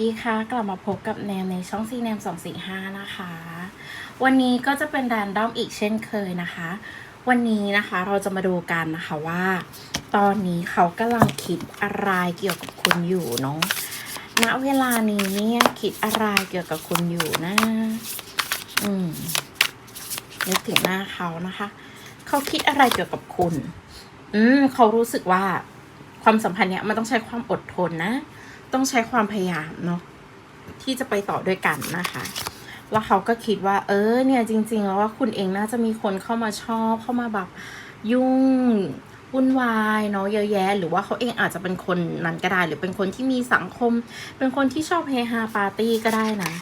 สวัสดีค่ะ กลับมาพบกับแนมในช่องซีแนม245นะคะ วันนี้ก็จะเป็นแรนดอมอีกเช่นเคยนะคะ วันนี้นะคะเราจะมาดูกันนะคะว่า ตอนนี้เขากำลังคิดอะไรเกี่ยวกับคุณอยู่เนาะณเวลานี้เนี่ยคิดอะไรเกี่ยวกับคุณอยู่นะ อืมนึกถึงหน้าเขานะคะ เขาคิดอะไรเกี่ยวกับคุณ อืมเขารู้สึกว่าความสัมพันธ์เนี้ยมันต้องใช้ความอดทนนะ ต้องใช้ความพยายามเนาะที่จะไปต่อด้วยกันนะคะ แล้วเขาก็คิดว่า เออเนี่ยจริง ๆ แล้วว่าคุณเองน่าจะมีคนเข้ามาชอบเข้ามาแบบยุ่งวุ่นวายเนาะเยอะแยะ หรือว่าเขาเองอาจจะเป็นคนนั้นก็ได้ หรือเป็นคนที่มีสังคม เป็นคนที่ชอบเฮฮาปาร์ตี้ก็ได้นะ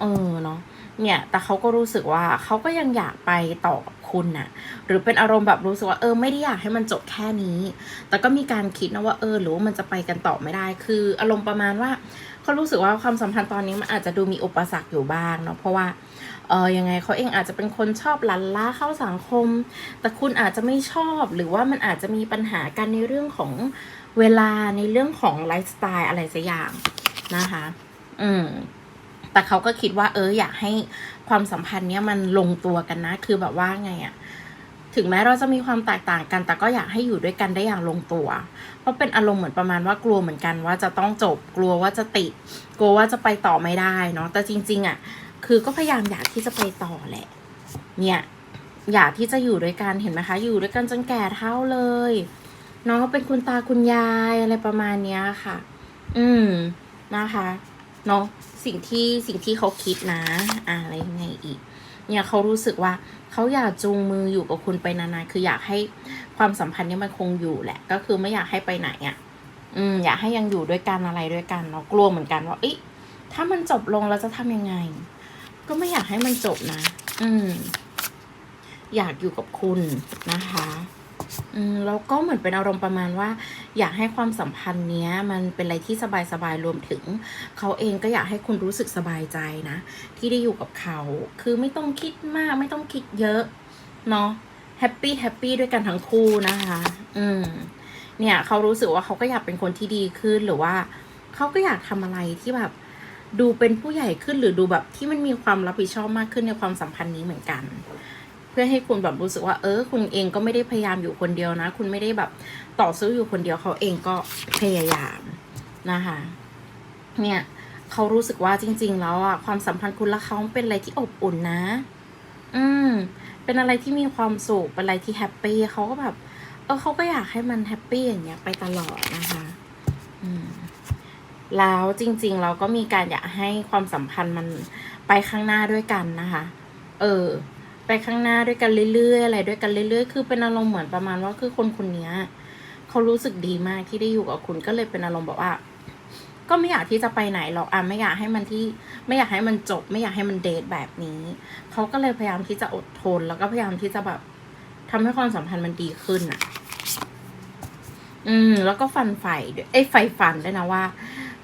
เออเนาะ เนี่ย แต่เขาก็รู้สึกว่าเขาก็ยังอยากไปต่อกับคุณน่ะ หรือเป็นอารมณ์แบบรู้สึกว่าเออไม่ได้อยากให้มันจบแค่นี้ แต่ก็มีการคิดนะว่าเออหรือว่ามันจะไปกันต่อไม่ได้ คืออารมณ์ประมาณว่าเขารู้สึกว่าความสัมพันธ์ตอนนี้มันอาจจะดูมีอุปสรรคอยู่บ้างเนาะเพราะว่าเออยังไงเขาเองอาจจะเป็นคนชอบลันล่าเข้าสังคม แต่คุณอาจจะไม่ชอบหรือว่ามันอาจจะมีปัญหากันในเรื่องของเวลาในเรื่องของไลฟ์สไตล์อะไรสักอย่างนะคะ อืม แต่เขาก็คิดว่า เอออยากให้ความสัมพันธ์เนี้ยมันลงตัวกันนะ คือแบบว่าไงอะถึงแม้เราจะมีความแตกต่างกัน แต่ก็อยากให้อยู่ด้วยกันได้อย่างลงตัว เพราะเป็นอารมณ์เหมือนประมาณว่ากลัวเหมือนกันว่าจะต้องจบ กลัวว่าจะติด กลัวว่าจะไปต่อไม่ได้เนาะ แต่จริง ๆอะคือก็พยายามอยากที่จะไปต่อแหละ เนี่ย อยากที่จะอยู่ด้วยกัน เห็นไหมคะ อยู่ด้วยกันจนแก่เท่าเลยน้องก็เป็นคุณตาคุณยายอะไรประมาณเนี้ยค่ะ อืม นะคะ เนาะสิ่งที่สิ่งที่เขาคิดนะอะไรยังไงอีก เนี่ยเขารู้สึกว่าเขาอยากจูงมืออยู่กับคุณไปนานๆคืออยากให้ความสัมพันธ์นี้มันคงอยู่แหละ ก็คือไม่อยากให้ไปไหนอะ่ะ อืม อยากให้ยังอยู่ด้วยกันอะไรด้วยกันเนาะกลัวเหมือนกันว่าเอ๊ะถ้ามันจบลงเราจะทำยังไง ก็ไม่อยากให้มันจบนะ อืม อยากอยู่กับคุณนะคะ อืมแล้วก็เหมือนเป็นอารมณ์ประมาณว่า อยากให้ความสัมพันธ์เนี้ย มันเป็นอะไรที่สบายๆรวมถึง เขาเองก็อยากให้คุณรู้สึกสบายใจนะ ที่ได้อยู่กับเขา คือไม่ต้องคิดมากไม่ต้องคิดเยอะเนาะแฮปปี้แฮปปี้ด้วยกันทั้งคู่นะคะ อืม เนี่ยเขารู้สึกว่าเขาก็อยากเป็นคนที่ดีขึ้นหรือว่าเขาก็อยากทำอะไรที่แบบ ดูเป็นผู้ใหญ่ขึ้นหรือดูแบบที่มันมีความรับผิดชอบมากขึ้นในความสัมพันธ์นี้เหมือนกัน เพื่อให้คุณแบบรู้สึกว่า เออ คุณเองก็ไม่ได้พยายามอยู่คนเดียวนะ คุณไม่ได้แบบต่อสู้อยู่คนเดียวเขาเองก็พยายามนะคะ เนี่ยเขารู้สึกว่าจริง ๆ แล้วอะความสัมพันธ์คุณและเขาเป็นอะไรที่อบอุ่นนะ อืม เป็นอะไรที่มีความสุข เป็นอะไรที่แฮปปี้เขาก็แบบ เออเขาก็อยากให้มันแฮปปี้อย่างเงี้ยไปตลอดนะคะ อืม แล้วจริง ๆ เราก็มีการอยากให้ความสัมพันธ์มันไปข้างหน้าด้วยกันนะคะ เออ ไปข้างหน้าด้วยกันเรื่อยๆอะไรด้วยกันเรื่อยๆ คือเป็นอารมณ์เหมือนประมาณว่าคือคนคนนี้เขารู้สึกดีมากที่ได้อยู่กับคุณก็เลยเป็นอารมณ์แบบว่า ก็ไม่อยากที่จะไปไหนหรอกอะไม่อยากให้มันที่ไม่อยากให้มันจบ ไม่อยากให้มันเดทแบบนี้เขาก็เลยพยายามที่จะอดทน แล้วก็พยายามที่จะแบบทำให้ความสัมพันธ์มันดีขึ้นอะ อืม แล้วก็ฟันไฟด้วยไอ้ยไฟฟันด้วยนะว่า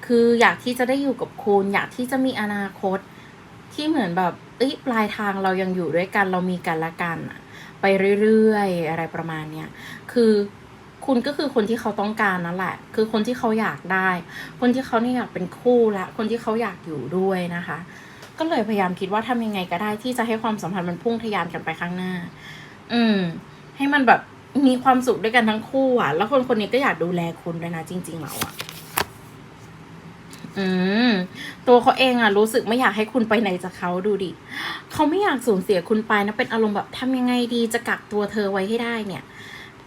คืออยากที่จะได้อยู่กับคุณ อยากที่จะมีอนาคตที่เหมือนแบบ เอ้ยปลายทางเรายังอยู่ด้วยกันเรามีกันละกันอะไปเรื่อยๆ อะไรประมาณเนี้ยคือคุณก็คือคนที่เขาต้องการนั่นแหละ คือคนที่เขาอยากได้ คนที่เขาเนี่ยอยากเป็นคู่ละ คนที่เขาอยากอยู่ด้วยนะคะ ก็เลยพยายามคิดว่าทำยังไงก็ได้ที่จะให้ความสัมพันธ์มันพุ่งทะยานกันไปข้างหน้า อืม ให้มันแบบมีความสุขด้วยกันทั้งคู่อะแล้วคนคนนี้ก็อยากดูแลคุณด้วยนะจริงๆแล้วอะ อืมตัวเขาเองอะรู้สึกไม่อยากให้คุณไปไหนจากเขาดูดิเขาไม่อยากสูญเสียคุณไปนะเป็นอารมณ์แบบทำยังไงดีจะกักตัวเธอไว้ให้ได้เนี่ย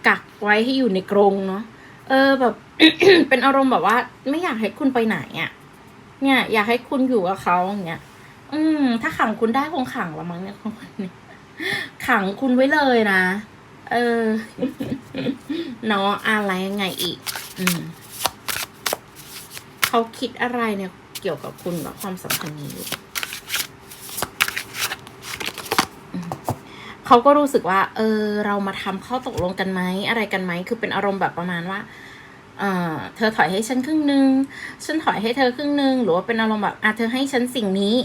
กักไว้ให้อยู่ในกรงเนาะเออแบบ เป็นอารมณ์แบบว่า ไม่อยากให้คุณไปไหนอะเนี่ย อยากให้คุณอยู่กับเขาอย่างเงี้ยอืม ถ้าขังคุณได้คงขังละมั้งเนี่ยขังคุณไว้เลยนะ เออเนาะอะไรยังไงอีก อืม เขาคิดอะไรเนี่ยเกี่ยวกับคุณกับความสัมพันธ์นี้อยู่เขาก็รู้สึกว่า เออ เรามาทำข้อตกลงกันไหมอะไรกันไหมคือเป็นอารมณ์แบบประมาณว่าเออเธอถอยให้ฉันครึ่งหนึ่งฉันถอยให้เธอครึ่งหนึ่งหรือว่าเป็นอารมณ์แบบอะเธอให้ฉันสิ่งนี้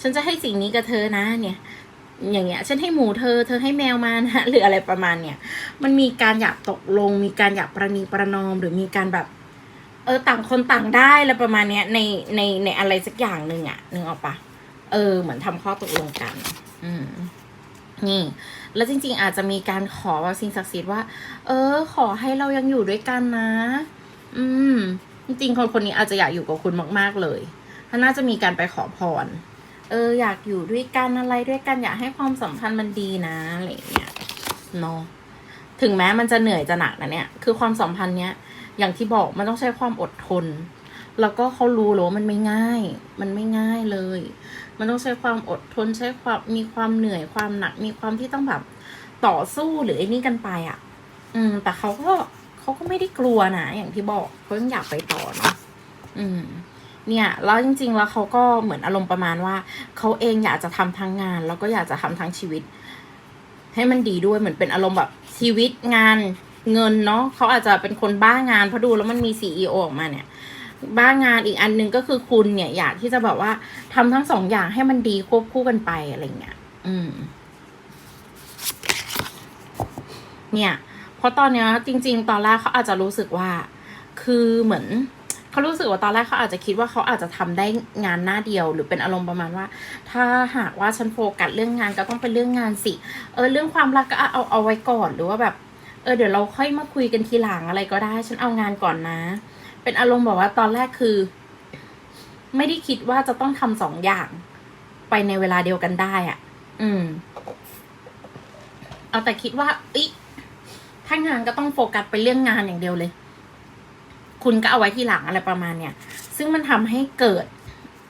ฉันจะให้สิ่งนี้กับเธอนะ เนี่ย อย่างเงี้ย ฉันให้หมูเธอ เธอให้แมวมานะหรืออะไรประมาณเนี่ย มันมีการอยากตกลง มีการอยากประนีประนอม หรือมีการแบบ เออต่างคนต่างได้อะไรประมาณเนี้ยในในในอะไรสักอย่างหนึ่งอะนึกออกปะเออ เหมือนทำข้อตกลงกัน อืมนี่ แล้วจริง ๆ อาจจะมีการขอว่าสิ่งศักดิ์สิทธิ์ว่า เออ ขอให้เรายังอยู่ด้วยกันนะ อืม จริงๆคนคนนี้อาจจะอยากอยู่กับคุณมาก ๆเลยถ้าน่าจะมีการไปขอพร เออ อยากอยู่ด้วยกันอะไรด้วยกันอยากให้ความสัมพันธ์มันดีนะอะไรเงี้ยเนาะถึงแม้มันจะเหนื่อยจะหนักนะเนี่ย คือความสัมพันธ์เนี้ย อย่างที่บอกมันต้องใช้ความอดทน แล้วก็เขารู้เลยว่ามันไม่ง่าย มันไม่ง่ายเลย มันต้องใช้ความอดทนใช้ความมีความเหนื่อยความหนัก มีความที่ต้องแบบต่อสู้หรือไอ้นี่กันไปอะ อืม แต่เขาก็เขาก็ไม่ได้กลัวนะอย่างที่บอกเขายังอยากไปต่อเนาะอืม เนี่ย แล้วจริง ๆ แล้วเขาก็เหมือนอารมณ์ประมาณว่าเขาเองอยากจะทำทั้งงาน แล้วก็อยากจะทำทั้งชีวิต ให้มันดีด้วยเหมือนเป็นอารมณ์แบบชีวิตงาน เงินเนาะเขาอาจจะเป็นคนบ้างานเพราะดูแล้วมันมีซีอออกมาเนี่ย บ้างานอีกอันหนึ่งก็คือคุณเนี่ยอยากที่จะแบบว่าทำทั้งสองอย่างให้มันดีควบคู่กันไปอะไรเงี้ยอืม เนี่ย เพราะตอนเนี้ยจริง ๆ ตอนแรกเขาอาจจะรู้สึกว่า คือเหมือนเขารู้สึกว่าตอนแรกเขาอาจจะคิดว่าเขาอาจจะทำได้งานหน้าเดียว หรือเป็นอารมณ์ประมาณว่า ถ้าหากว่าฉันโฟกัสเรื่องงานก็ต้องเป็นเรื่องงานสิ เออเรื่องความรักก็เอาเอาไว้ก่อนหรือว่าแบบ เออเดี๋ยวเราค่อยมาคุยกันทีหลังอะไรก็ได้ ฉันเอางานก่อนนะ เป็นอารมณ์แบบว่าตอนแรกคือ ไม่ได้คิดว่าจะต้องทำสองอย่าง ไปในเวลาเดียวกันได้อะ่ะ อืม เอาแต่คิดว่าอิถ้างานก็ต้องโฟกัสไปเรื่องงานอย่างเดียวเลย คุณก็เอาไว้ที่หลังอะไรประมาณเนี้ยซึ่งมันทำให้เกิด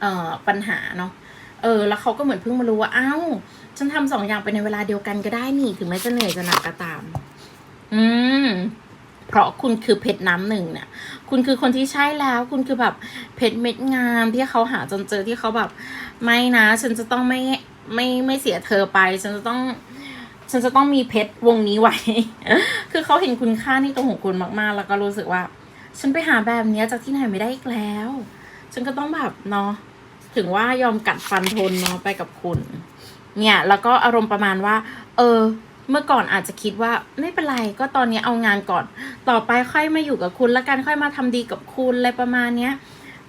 เอ่อปัญหาเนาะ เออ แล้วเขาก็เหมือนเพิ่งมารู้ว่า อ้าว ฉันทำสองอย่างไปในเวลาเดียวกันก็ได้นี่ ถึงแม้จะเหนื่อยจะหนักก็ตาม อืม เพราะคุณคือเพชรน้ำหนึ่งเนี่ย คุณคือคนที่ใช่แล้ว คุณคือแบบเพชรเม็ดงามที่เขาหาจนเจอที่เขาแบบ ไม่นะ ฉันจะต้องไม่ไม่ไม่เสียเธอไป ฉันจะต้องฉันจะต้องมีเพชรวงนี้ไว้ คือเขาเห็นคุณค่าในตัวของคุณมาก ๆ แล้วก็รู้สึกว่า ฉันไปหาแบบเนี้ยจากที่ไหนไม่ได้อีกแล้ว ฉันก็ต้องแบบเนาะ ถึงว่ายอมกัดฟันทนเนาะไปกับคุณ เนี่ย แล้วก็อารมณ์ประมาณว่า เออ เมื่อก่อนอาจจะคิดว่าไม่เป็นไรก็ตอนนี้เอางานก่อน ต่อไปค่อยมาอยู่กับคุณแล้วกันค่อยมาทำดีกับคุณอะไรประมาณเนี้ย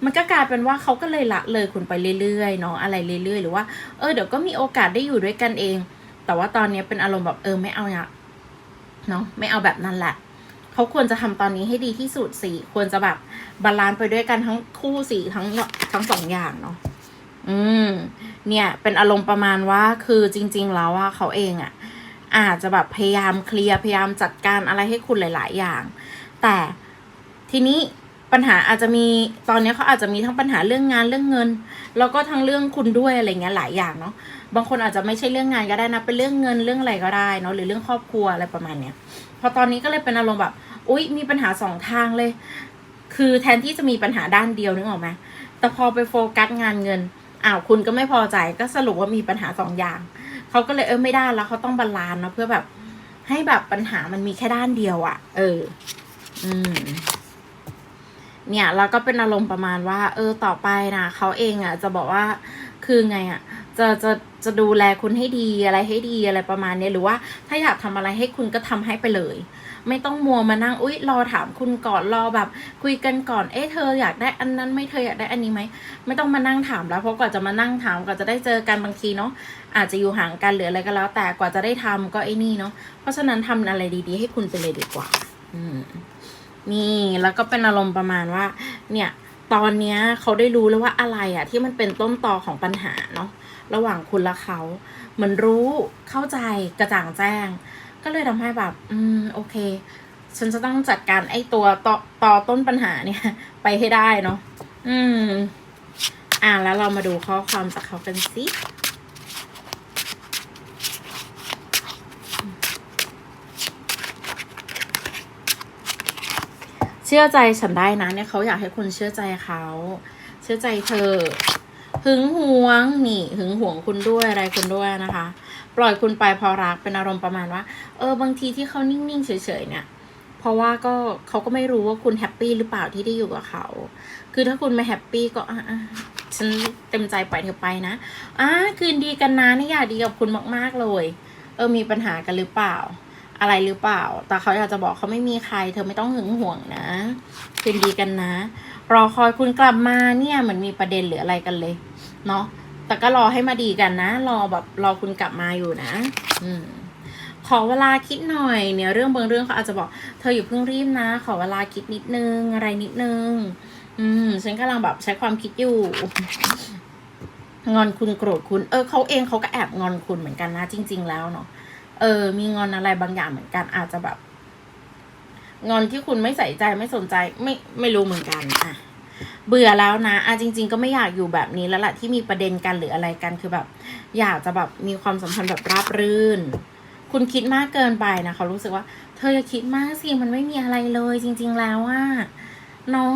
มันก็กลายเป็นว่าเขาก็เลยละเลยคุณไปเรื่อยๆเนาะอะไรเรื่อยๆ หรือว่าเออเดี๋ยวก็มีโอกาสได้อยู่ด้วยกันเอง แต่ว่าตอนนี้เป็นอารมณ์แบบเออไม่เอาเนี่ยเนาะไม่เอาแบบนั้นแหละเขาควรจะทำตอนนี้ให้ดีที่สุดสิควรจะแบบบาลานซ์ไปด้วยกันทั้งคู่สิทั้งทั้งสองอย่างเนาะอืม เนี่ย เป็นอารมณ์ประมาณว่าคือจริง ๆ แล้วว่าเขาเองอะ่ะ อาจจะแบบพยายามเคลียร์พยายามจัดการอะไรให้คุณหลาย ๆ อย่าง แต่ทีนี้ปัญหาอาจจะมีตอนนี้เขาอาจจะมีทั้งปัญหาเรื่องงานเรื่องเงิน แล้วก็ทั้งเรื่องคุณด้วยอะไรเงี้ยหลายอย่างเนาะบางคนอาจจะไม่ใช่เรื่องงานก็ได้นะเป็นเรื่องเงินเรื่องอะไรก็ได้เนาะหรือเรื่องครอบครัวอะไรประมาณเนี้ยพอตอนนี้ก็เลยเป็นอารมณ์แบบอุ๊ยมีปัญหาสองทางเลย คือแทนที่จะมีปัญหาด้านเดียวนึกออกไหมแต่พอไปโฟกัสงานเงินอ้าวคุณก็ไม่พอใจก็สรุปว่ามีปัญหาสองอย่าง เขาก็เลยเออไม่ได้แล้วเขาต้องบาลานซ์เนาะเพื่อแบบ ให้แบบปัญหามันมีแค่ด้านเดียวอะ่ะ เออ อืม เนี่ยแล้วก็เป็นอารมณ์ประมาณว่า เออต่อไปนะเขาเองอะ่ะ จะบอกว่าคือไงอะ่ะจะจะจะดูแลคุณให้ดีอะไรให้ดีอะไรประมาณนี้หรือว่าถ้าอยากทำอะไรให้คุณก็ทำให้ไปเลย ไม่ต้องมัวมานั่งอุ๊ยรอถามคุณก่อนรอแบบ คุยกันก่อนเอ๊ะเธออยากได้อันนั้นไหม่เธออยากได้อันนี้ไหมไม่ต้องมานั่งถามแล้วเพราะกว่าจะมานั่งถามกว่าจะได้เจอกันบางทีเนาะอาจจะอยู่ห่างกันหรืออะไรก็แล้ว แต่กว่าจะได้ทำก็ไอ้นี่เนาะเพราะฉะนั้นทำอะไรดี ๆ ให้คุณไปเลยดีกว่า อืมนี่แล้วก็เป็นอารมณ์ประมาณว่า เนี่ยตอนเนี้ยเขาได้รู้แล้วว่าอะไรอะที่มันเป็นต้นตอของปัญหาเนาะระหว่างคุณและเขา เหมือนรู้เข้าใจกระจ่างแจ้ง ก็เลยทำให้แบบ อืม โอเค ฉันจะต้องจัดการไอ้ตัวต่อต่อต้นปัญหาเนี่ย ไปให้ได้เนาะ อืม อ่าแล้วเรามาดูข้อความจากเขากันสิเชื่อใจฉันได้นะเนี่ยเขาอยากให้คุณเชื่อใจเขา เชื่อใจเธอ หึงหวงนี่หึงหวงคุณด้วยอะไรคุณด้วยนะคะ ปล่อยคุณไปพอรักเป็นอารมณ์ประมาณว่า เออบางทีที่เขานิ่งๆเฉยๆเนี่ยเพราะว่าก็เขาก็ไม่รู้ว่าคุณแฮปปี้หรือเปล่าที่ได้อยู่กับเขา คือถ้าคุณไม่แฮปปี้ก็ฉันเต็มใจปล่อยเธอไปนะอะคืนดีกันนะนี่อยากดีกับคุณมากๆเลย เออมีปัญหากันหรือเปล่า อะไรหรือเปล่า แต่เขาอยากจะบอกเขาไม่มีใคร เธอไม่ต้องหึงห่วงนะคืนดีกันนะ รอคอยคุณกลับมาเนี่ยเหมือนมีประเด็นหรืออะไรกันเลย เนาะ แต่ก็รอให้มาดีกันนะ รอแบบรอคุณกลับมาอยู่นะ อืมขอเวลาคิดหน่อยเนี่ยเรื่องบางเรื่องเขาอาจจะบอก เธออยู่าเพิ่งรีบนะ ขอเวลาคิดนิดนึง อะไรนิดนึง อืมฉันกำลังแบบใช้ความคิดอยู่ งอนคุณโกรธคุณ เออเขาเองเขาก็แอบงอนคุณเหมือนกันนะจริง ๆ แล้วเนาะ เออ มีงอนอะไรบางอย่างเหมือนกัน อาจจะแบบ งอนที่คุณไม่ใส่ใจไม่สนใจ ไม่ไม่รู้เหมือนกันอะเบื่อแล้วนะอะจริง ๆ ก็ไม่อยากอยู่แบบนี้แล้วแหละที่มีประเด็นกันหรืออะไรกันคือแบบ อยากจะแบบมีความสัมพันธ์แบบราบรื่น คุณคิดมากเกินไปนะเขารู้สึกว่า เธออย่าคิดมากสิมันไม่มีอะไรเลย จริง ๆ แล้วว่าเนาะ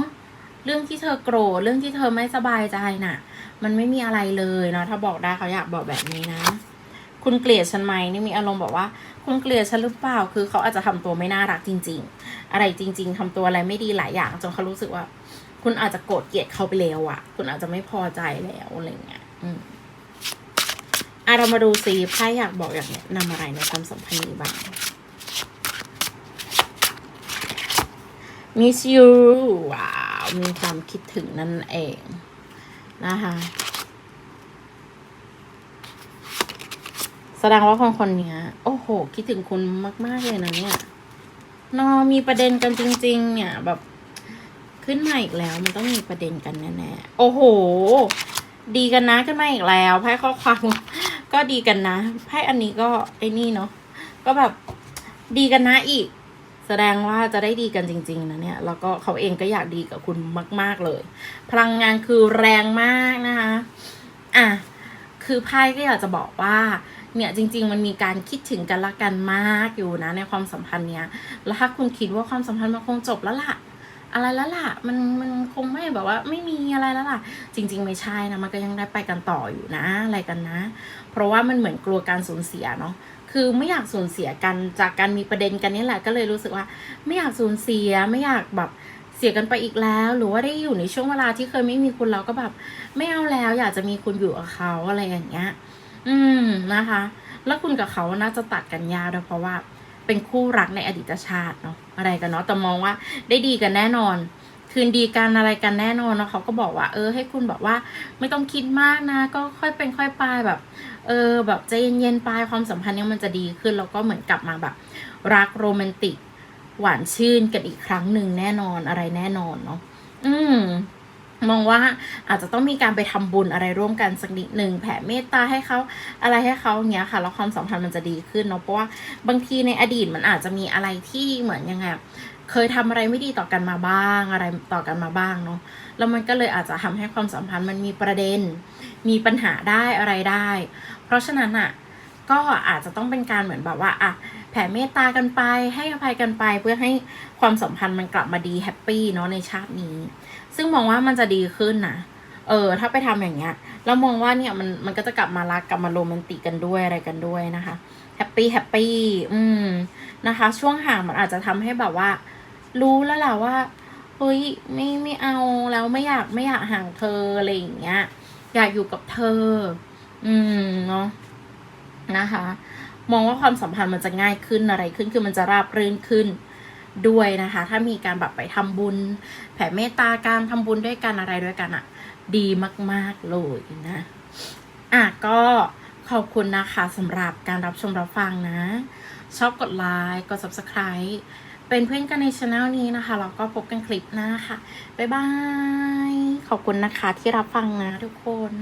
เรื่องที่เธอโกรธเรื่องที่เธอไม่สบายใจน่ะ มันไม่มีอะไรเลยเนาะถ้าบอกได้เขาอยากบอกแบบนี้นะ คุณเกลียดฉันไหมนี่มีอารมณ์บอกว่า คุณเกลียดฉันหรือเปล่า คือเขาอาจจะทำตัวไม่น่ารักจริง ๆ อะไรจริง ๆทำตัวอะไรไม่ดีหลายอย่างจนเขารู้สึกว่า คุณอาจจะโกรธเกลียดเขาไปแล้วอะคุณอาจจะไม่พอใจแล้วอะไรเงี้ยอืมอะเรามาดูซิไพ่อยากบอกอยากแนะนำอะไรในความสัมพันธ์นี้บ้าง miss you ว้าว มีความคิดถึงนั่นเอง นะคะ แส ดงว่าคนคนนี้โอ้โห คิดถึงคุณมาก ๆ เลยนะเนี่ยนอมีประเด็นกันจริง ๆ เนี่ย แบบ ขึ้นมาอีกแล้ว มันต้องมีประเด็นกันแน่ๆโอ้โห ดีกันนะขึ้นมาอีกแล้วไพ่ข้อความก็ดีกันนะไพ่อันนี้ก็ไอ้นี่เนาะก็แบบดีกันนะอีก แสดงว่าจะได้ดีกันจริง ๆ นะเนี่ย แล้วก็เขาเองก็อยากดีกับคุณมาก ๆเลย พลังงานคือแรงมากนะคะ อะ คือไพ่ก็อยากจะบอกว่า เนี่ยจริง ๆ มันมีการคิดถึงกันละกันมากอยู่นะในความสัมพันธ์เนี้ยแล้วถ้าคุณคิดว่าความสัมพันธ์มันคงจบแล้วล่ะ อะไรแล้วล่ะมันมันคงไม่แบบว่าไม่มีอะไรแล้วล่ะ จริง ๆ ไม่ใช่นะมันก็ยังได้ไปกันต่ออยู่นะอะไรกันนะ เพราะว่ามันเหมือนกลัวการสูญเสียเนาะคือไม่อยากสูญเสียกันจากการมีประเด็นกันนี่แหละก็เลยรู้สึกว่า ไม่อยากสูญเสียไม่อยากแบบเสียกันไปอีกแล้ว หรือว่าได้อยู่ในช่วงเวลาที่เคยไม่มีคุณเราก็แบบไม่เอาแล้ว อยากจะมีคุณอยู่กับเขาอะไรอย่างเงี้ย อืมนะคะ แล้วคุณกับเขาน่าจะตัดกันยากด้วยเพราะว่า เป็นคู่รักในอดีตชาติเนาะอะไรกันเนาะแต่มองว่าได้ดีกันแน่นอน คืนดีกันอะไรกันแน่นอนแล้วเขาก็บอกว่า เออ ให้คุณบอกว่า ไม่ต้องคิดมากนะ ก็ค่อยเป็นค่อยไปแบบ เออ แบบใจเย็นๆไปความสัมพันธ์เนี้ยมันจะดีขึ้นแล้วก็เหมือนกลับมาแบบ รักโรแมนติก หวานชื่นกันอีกครั้งหนึ่งแน่นอนอะไรแน่นอนเนาะอืม มองว่าอาจจะต้องมีการไปทำบุญอะไรร่วมกันสักนิดหนึ่งแผ่เมตตาให้เขาอะไรให้เขาอย่างเงี้ยค่ะแล้วความสัมพันธ์มันจะดีขึ้นเนาะเพราะว่าบางทีในอดีตมันอาจจะมีอะไรที่เหมือนยังไงเคยทำอะไรไม่ดีต่อกันมาบ้างอะไรต่อกันมาบ้างเนาะแล้วมันก็เลยอาจจะทำให้ความสัมพันธ์มันมีประเด็น มีปัญหาได้อะไรได้ เพราะฉะนั้นอะก็อาจจะต้องเป็นการเหมือนแบบว่าอะ แผ่เมตตากันไป ให้อภัยกันไป เพื่อให้ความสัมพันธ์มันกลับมาดีแฮปปี้เนาะในชาตินี้ ซึ่งมองว่ามันจะดีขึ้นนะเออ ถ้าไปทำอย่างเงี้ยแล้วมองว่าเนี่ยมันมันก็จะกลับมารักกลับมาโรแมนติกกันด้วยอะไรกันด้วยนะคะแฮปปี้แฮปปี้อืมนะคะ ช่วงห่างมันอาจจะทำให้แบบว่า รู้แล้วแหละว่าเฮ้ยไม่ไม่เอาแล้วไม่อยากไม่อยากห่างเธออะไรอย่างเงี้ย อยากอยู่กับเธอ อืมเนาะนะคะ มองว่าความสัมพันธ์มันจะง่ายขึ้นอะไรขึ้นคือมันจะราบรื่นขึ้นด้วยนะคะ ถ้ามีการแบบไปทำบุญ แผ่เมตตาการทำบุญด้วยกันอะไรด้วยกันอะ่ะ ดีมาก ๆ เลยนะอะก็ขอบคุณนะคะสำหรับการรับชมรับฟังนะ ชอบกดไลค์กด subscribe เป็นเพื่อนกันในช anel นี้นะคะแล้วก็พบกันคลิปหน้าค่ะ บ๊ายบาย ขอบคุณนะคะที่รับฟังนะทุกคน